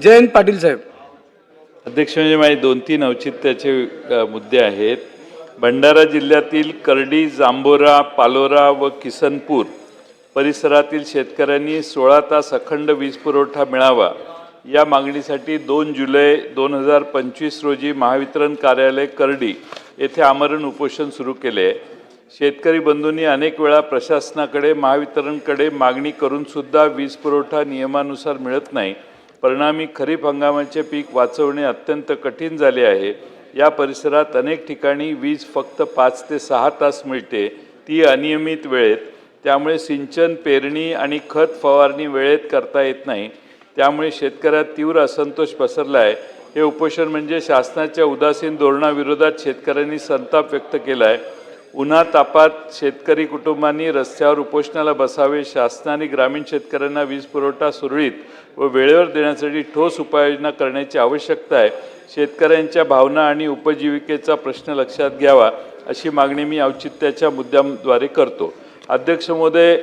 जयंत पाटील साहेब. अध्यक्ष म्हणजे माझे दोन तीन औचित्याचे मुद्दे आहेत. भंडारा जिल्ह्यातील करडी जांभोरा पालोरा व किसनपूर परिसरातील शेतकऱ्यांनी सोळा तास अखंड वीज पुरवठा मिळावा. या मागणीसाठी दोन जुलै दोन हजार पंचवीस रोजी महावितरण कार्यालय करडी येथे आमरण उपोषण सुरू केले. आहे शेतकरी बंधूंनी अनेक वेळा प्रशासनाकडे महावितरणकडे मागणी करूनसुद्धा वीज पुरवठा नियमानुसार मिळत नाही. परिणामी खरीप हंगामाचे पीक वाचवणे अत्यंत कठीण झाले आहे. या परिसरात अनेक ठिकाणी वीज फक्त पाच ते सहा तास मिळते ती अनियमित वेळेत. त्यामुळे सिंचन पेरणी आणि खत फवारणी वेळेत करता येत नाही. त्यामुळे शेतकऱ्यात तीव्र असंतोष पसरला आहे हे उपोषण म्हणजे शासनाच्या उदासीन धोरणाविरोधात शेतकऱ्यांनी संताप व्यक्त केला आहे उन्हा तापात शेतकरी कुटुंबांनी रस्त्यावर उपोषणाला बसावे शासनाने ग्रामीण शेतकऱ्यांना वीज पुरवठा सुरळीत व वेळेवर देण्यासाठी ठोस उपाययोजना करण्याची आवश्यकता आहे. शेतकऱ्यांच्या भावना आणि उपजीविकेचा प्रश्न लक्षात घ्यावा अशी मागणी मी औचित्याच्या मुद्द्यांद्वारे करतो. अध्यक्ष महोदय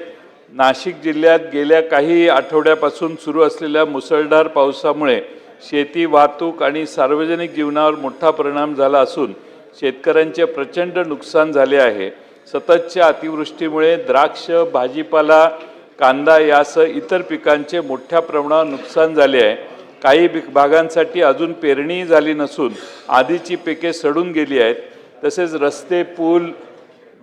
नाशिक जिल्ह्यात गेल्या काही आठवड्यापासून सुरू असलेल्या मुसळधार पावसामुळे शेती वाहतूक आणि सार्वजनिक जीवनावर मोठा परिणाम झाला असून शेतकऱ्यांचे प्रचंड नुकसान झाले आहे. सततच्या अतिवृष्टीमुळे द्राक्ष भाजीपाला कांदा यासह इतर पिकांचे मोठ्या प्रमाणावर नुकसान झाले आहे. काही बी- भागांसाठी अजून पेरणी झाली नसून आधीची पिके सडून गेली आहेत. तसेच रस्ते पूल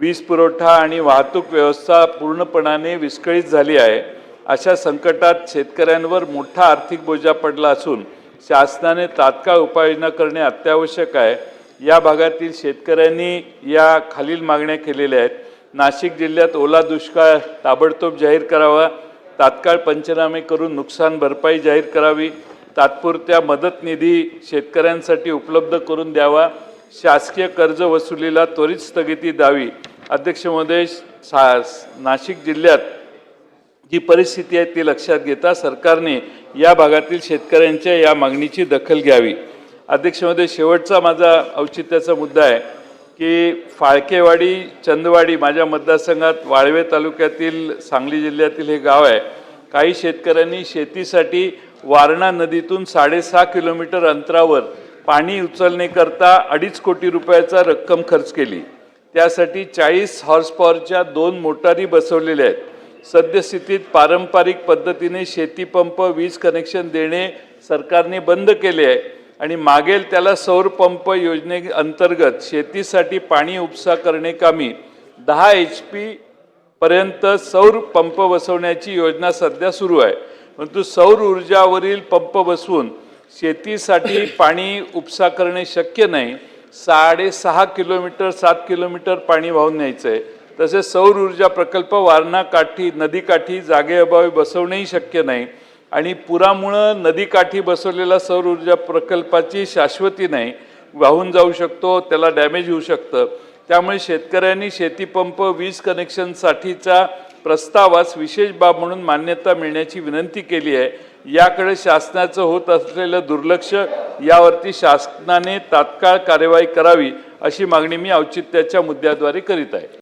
वीज पुरवठा आणि वाहतूक व्यवस्था पूर्णपणाने विस्कळीत झाली आहे. अशा संकटात शेतकऱ्यांवर मोठा आर्थिक बोजा पडला असून शासनाने तात्काळ उपाययोजना करणे अत्यावश्यक आहे. या भागातील शेतकऱ्यांनी या खालील मागण्या केलेल्या आहेत. नाशिक जिल्ह्यात ओला दुष्काळ ताबडतोब जाहीर करावा. तात्काळ पंचनामे करून नुकसान भरपाई जाहीर करावी. तात्पुरत्या मदत निधी शेतकऱ्यांसाठी उपलब्ध करून द्यावा. शासकीय कर्ज वसुलीला त्वरित स्थगिती द्यावी. अध्यक्ष महोदय सा नाशिक जिल्ह्यात जी परिस्थिती आहे ती लक्षात घेता सरकारने या भागातील शेतकऱ्यांच्या या मागणीची दखल घ्यावी. अध्यक्षमध्ये शेवटचा माझा औचित्याचा मुद्दा आहे की फाळकेवाडी चंदवाडी माझ्या मतदारसंघात वाळवे तालुक्यातील सांगली जिल्ह्यातील हे गाव आहे. काही शेतकऱ्यांनी शेतीसाठी वारणा नदीतून साडेसहा किलोमीटर अंतरावर पाणी उचलण्याकरता अडीच कोटी रुपयाचा रक्कम खर्च केली. त्यासाठी चाळीस हॉर्स पॉवरच्या दोन मोटारी बसवलेल्या आहेत. सद्यस्थितीत पारंपरिक पद्धतीने शेतीपंप वीज कनेक्शन देणे सरकारने बंद केले आहे. आणि मागेल त्याला सौरपंप योजने अंतर्गत शेतीसाठी पाणी उपसा करणे कामी दहा एच पी पर्यंत सौर पंप बसवण्याची योजना सध्या सुरू आहे. परंतु सौर ऊर्जावरील पंप बसवून शेतीसाठी पाणी उपसा करणे शक्य नाही. साडेसहा किलोमीटर सात किलोमीटर पाणी वाहून न्यायचं आहे तसेच सौर ऊर्जा प्रकल्प वारणा काठी नदीकाठी जागेअभावी बसवणेही शक्य नाही. आणि पुरामुळं नदीकाठी बसवलेला सौर ऊर्जा प्रकल्पाची शाश्वती नाही. वाहून जाऊ शकतो त्याला डॅमेज होऊ शकतं. त्यामुळे शेतकऱ्यांनी शेतीपंप वीज कनेक्शनसाठीचा प्रस्तावास विशेष बाब म्हणून मान्यता मिळण्याची विनंती केली आहे. याकडे शासनाचं होत असलेलं दुर्लक्ष यावरती शासनाने तात्काळ कार्यवाही करावी अशी मागणी मी औचित्याच्या मुद्द्याद्वारे करीत आहे.